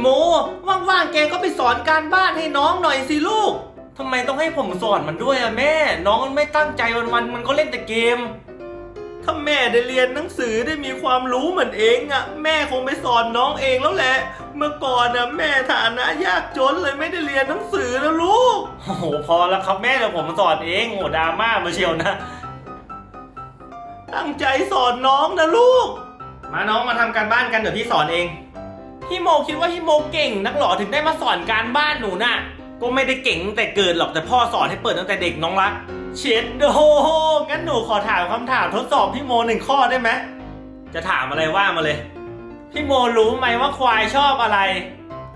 โม ว่างๆ แกก็ไปสอนการบ้านให้น้องหน่อยสิลูก ทำไมต้องให้ผมสอนมันด้วยอะแม่ น้องมันไม่ตั้งใจวันๆ มันก็เล่นแต่เกม ถ้าแม่ได้เรียนหนังสือได้มีความรู้เหมือนเองอะแม่คงไปสอนน้องเองแล้วแหละ เมื่อก่อนอะแม่ฐานะยากจนเลยไม่ได้เรียนหนังสือนะลูก โอ้โหพอแล้วครับแม่เดี๋ยวผมสอนเองโหดราม่ามาเชียวนะ ตั้งใจสอนน้องนะลูก มาน้องมาทำการบ้านกันเดี๋ยวพี่สอนเอง พี่โมคิดว่าพี่โมเก่ง นักหรอถึงได้มาสอนการบ้านหนูน่ะ ก็ไม่ได้เก่งตั้งแต่เกิดหรอกแต่พ่อสอนให้เปิดตั้งแต่เด็กน้องรัก เช็ดโดงั้นหนูขอถามคำถามทดสอบพี่โมหนึ่งข้อได้ไหมจะถามอะไรว่ามาเลย พี่โมรู้ไหมว่าควายชอบอะไร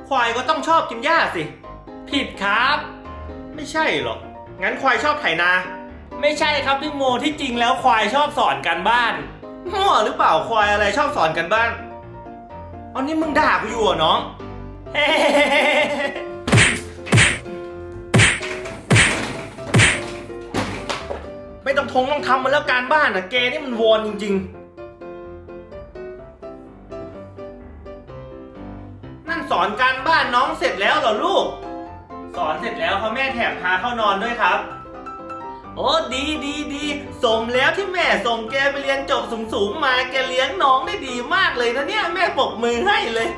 ควายก็ต้องชอบกินหญ้าสิ ผิดครับ ไม่ใช่หรอกงั้นควายชอบไถนา ไม่ใช่ครับพี่โมที่จริงแล้วควายชอบสอนกันบ้านมั่วหรือเปล่าควายอะไรชอบสอนกันบ้าน เอานี่มึงด่ากูอยู่เหรอน้อง ไม่ต้องทงต้องทำมาแล้วการบ้านนะแกนี่มันวอนจริง ๆ นั่นสอนการบ้านน้องเสร็จแล้วเหรอลูก สอนเสร็จแล้วเขาแม่แถมพาเข้านอนด้วยครับ โอ้ดีดีดีสมแล้วที่แม่ส่งแกไปเรียนจบสูงๆมาแกเลี้ยงน้องได้ดีมากเลยนะเนี่ยแม่ปกมือให้เลย